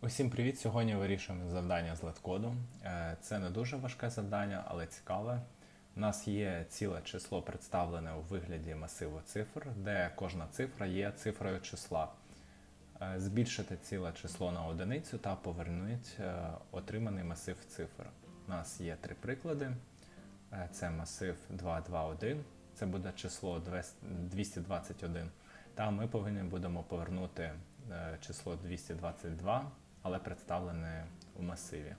Усім привіт! Сьогодні вирішуємо завдання з леткоду. Е, Це не дуже важке завдання, але цікаве. У нас є ціле число представлене у вигляді масиву цифр, де кожна цифра є цифрою числа. Е, Збільшити ціле число на одиницю та повернути е, отриманий масив цифр. У нас є три приклади. Це масив 221, це буде число 221. Та ми повинні будемо повернути число 222, але представлене у масиві.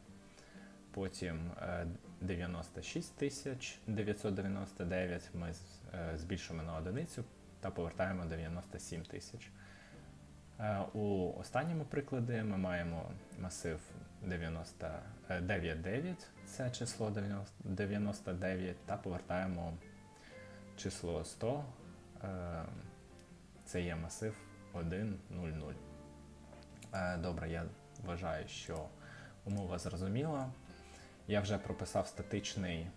Потім е, 96 тисяч 999 ми е, збільшуємо на одиницю та повертаємо 97 тисяч. Е, У останньому прикладі ми маємо масив 99, це число 99, та повертаємо число 100, е, це є масив 1, 0, 0. Е, Добре, я вважаю, що умова зрозуміла. Я вже прописав статичний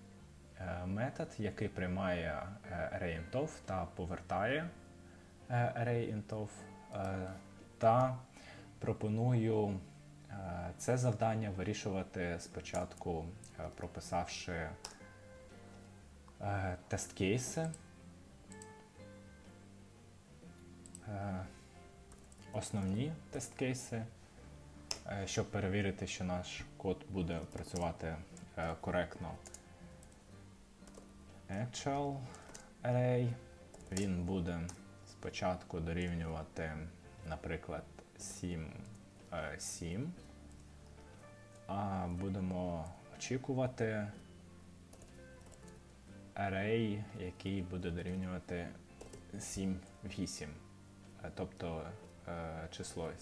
е, метод, який приймає е, array.intov та повертає е, array.intov е, та пропоную е, це завдання вирішувати спочатку, е, прописавши е, тест-кейси. Е, Основні тест-кейси, е, щоб перевірити, що наш код буде працювати е, коректно. Actual array. Він буде спочатку дорівнювати, наприклад, 7, е, 7. А будемо очікувати array, який буде дорівнювати 7, 8. Е, Тобто е, число е,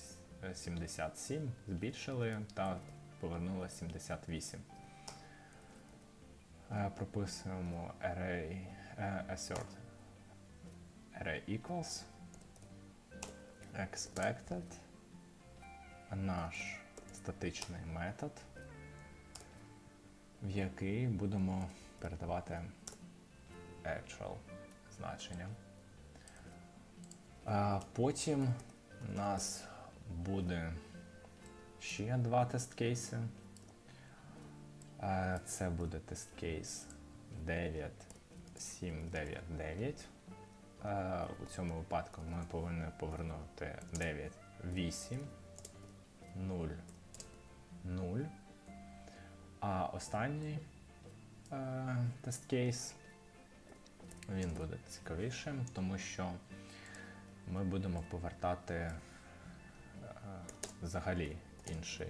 77 збільшили та повернуло 78. Е, Прописуємо array е, assert array equals expected наш статичний метод, в який будемо передавати actual значення. Потім у нас буде ще два тест-кейси. Це буде тест-кейс 9, 7, 9, 9. А, У цьому випадку ми повинні повернути 9, 8, 0, 0. А останній е, тест-кейс він буде цікавішим, тому що ми будемо повертати взагалі інший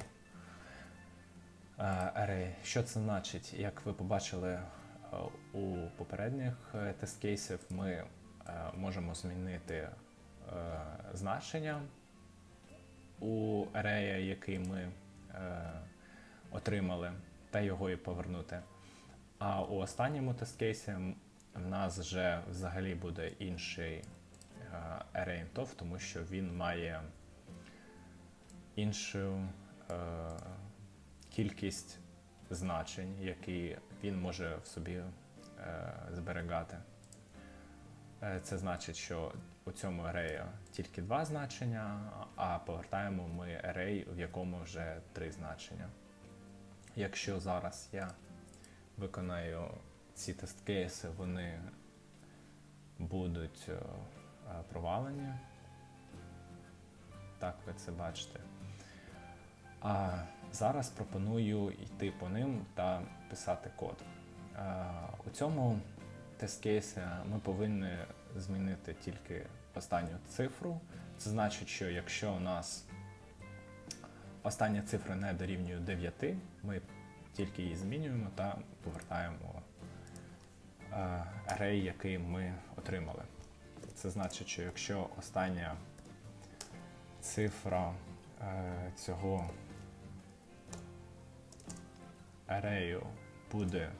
е. Що це значить? Як ви побачили е, у попередніх е, тест-кейсів, ми можемо змінити значення у array, який ми отримали, та його і повернути. А у останньому тест-кейсі в нас вже взагалі буде інший array.intov, тому що він має іншу е, кількість значень, які він може в собі е, зберігати. Е, Це значить, що у цьому ареї тільки два значення, а повертаємо ми array, в якому вже три значення. Якщо зараз я виконаю ці тест-кейси, вони будуть е, провалені. Так ви це бачите. А зараз пропоную йти по ним та писати код. У цьому тест-кейсі ми повинні змінити тільки останню цифру. Це значить, що якщо у нас остання цифра не дорівнює 9, ми тільки її змінюємо та повертаємо array, який ми отримали. Це значить, що якщо остання цифра е, цього арею буде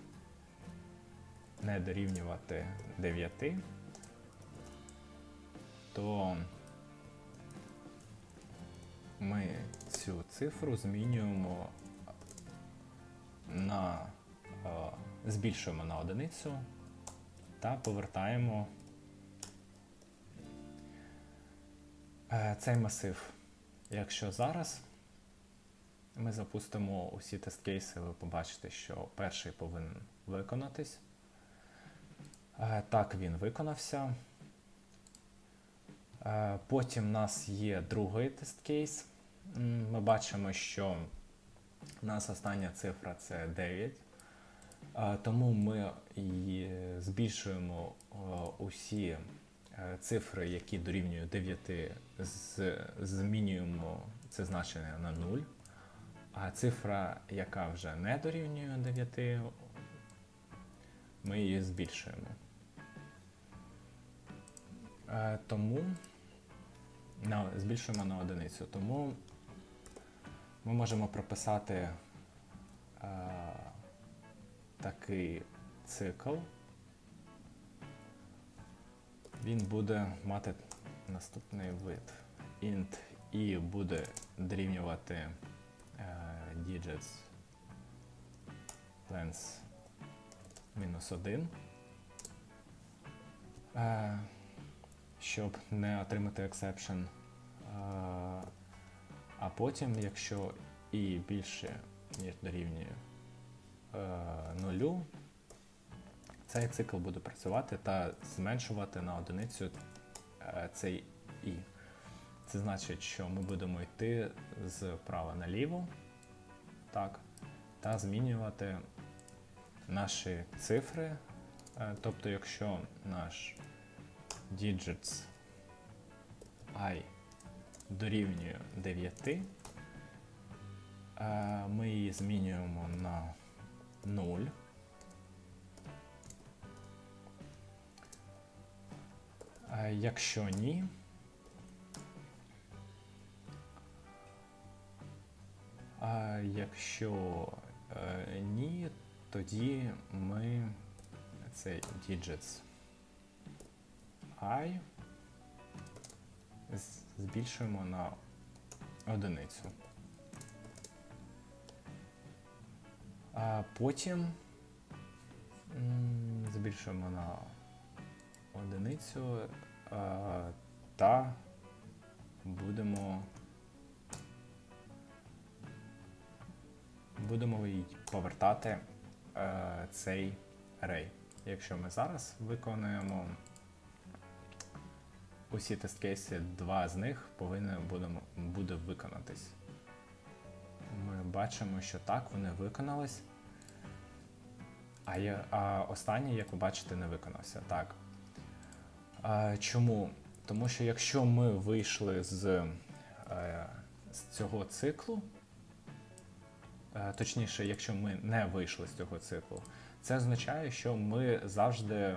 не дорівнювати 9, то ми цю цифру змінюємо на е, збільшуємо на одиницю та повертаємо е, цей масив. Якщо зараз ми запустимо усі тест-кейси, ви побачите, що перший повинен виконатись. Е, Так, він виконався. Е, Потім в нас є другий тест-кейс. Ми бачимо, що у нас остання цифра це 9. Е, Тому ми збільшуємо усі цифри, які дорівнюють 9, змінюємо це значення на 0. А цифра, яка вже не дорівнює 9, ми її збільшуємо. Е, Тому на, збільшуємо на одиницю. Тому ми можемо прописати е, такий цикл. Він буде мати наступний вид. int i буде дорівнювати digits length мінус 1. Е, щоб не отримати exception. Е, а потім, якщо і більше, ніж дорівнює е, нулю, цей цикл буде працювати та зменшувати на одиницю цей і. Це значить, що ми будемо йти з права наліво, так, та змінювати наші цифри. Е, Тобто, якщо наш digits i дорівнює 9, е, ми її змінюємо на 0. Е, Якщо ні, якщо е, ні, тоді ми цей digits i збільшуємо на одиницю. А потім збільшуємо на одиницю та будемо будемо повертати е, цей array. Якщо ми зараз виконуємо усі тест-кейси, два з них повинні будемо, буде виконатись. Ми бачимо, що так, вони виконались. А, я, а останній, як ви бачите, не виконався. Так. А, чому? Тому що якщо ми вийшли з, е, з цього циклу, точніше, якщо ми не вийшли з цього циклу, це означає, що ми завжди е,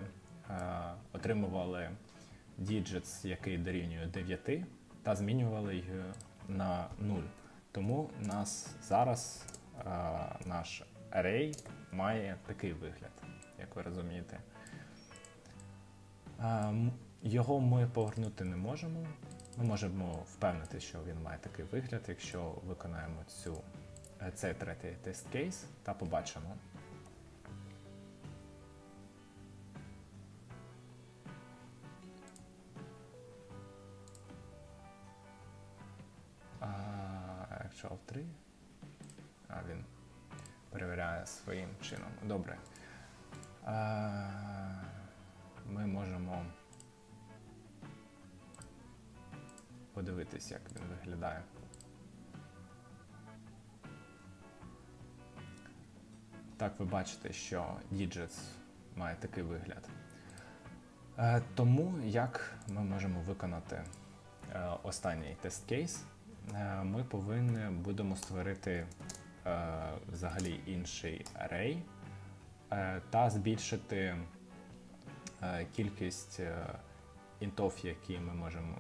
отримували digits, який дорівнює 9, та змінювали його на 0. Тому у нас зараз е, наш array має такий вигляд, як ви розумієте. Е, його ми повернути не можемо. Ми можемо впевнити, що він має такий вигляд, якщо виконаємо цю, е, цей третій тест кейс та побачимо. Actual 3. А він перевіряє своїм чином. Добре. Ми можемо подивитись, як він виглядає. Так, ви бачите, що Digits має такий вигляд. Е, тому як ми можемо виконати е, останній тест кейс, е, ми повинні будемо створити взагалі інший array та збільшити кількість інтов, які ми можемо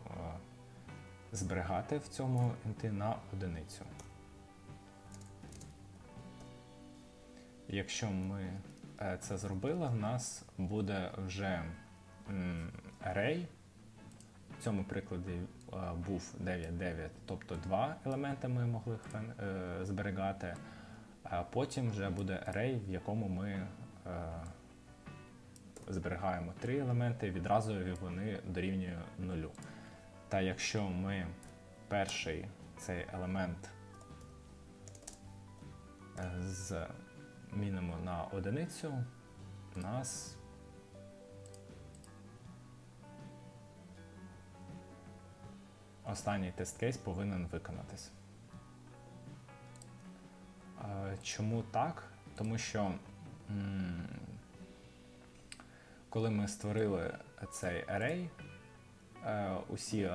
зберігати в цьому інти на одиницю. Якщо ми е, це зробили, в нас буде вже array. В цьому прикладі е, був 9,9, тобто два елементи ми могли е, зберігати. Потім вже буде array, в якому ми зберігаємо три елементи, відразу вони дорівнюють нулю. Та якщо ми перший цей елемент е, змінимо на одиницю, у нас останній тест-кейс повинен виконатись. Чому так? Тому що коли ми створили цей array, е, усі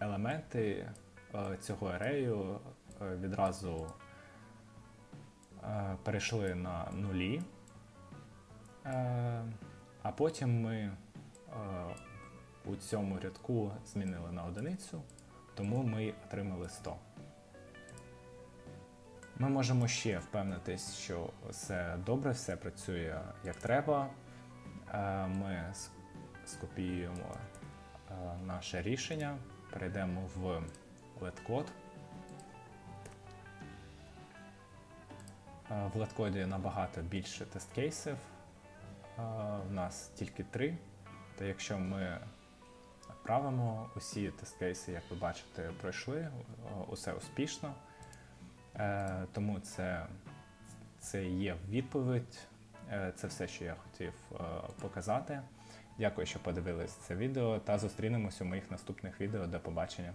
елементи е, цього арею е, відразу перейшли на нулі, Е, а потім ми е, у цьому рядку змінили на одиницю, тому ми отримали 100. Ми можемо ще впевнитись, що все добре, все працює як треба. Е, Ми скопіюємо е, наше рішення, перейдемо в LED-код. В LED-коді набагато більше тест-кейсів. Е, В нас тільки три. Та якщо ми правимо, усі тест-кейси, як ви бачите, пройшли, е, усе успішно. Е, Тому це, це є відповідь. Е, Це все, що я хотів е, показати. Дякую, що подивились це відео та зустрінемось у моїх наступних відео. До побачення.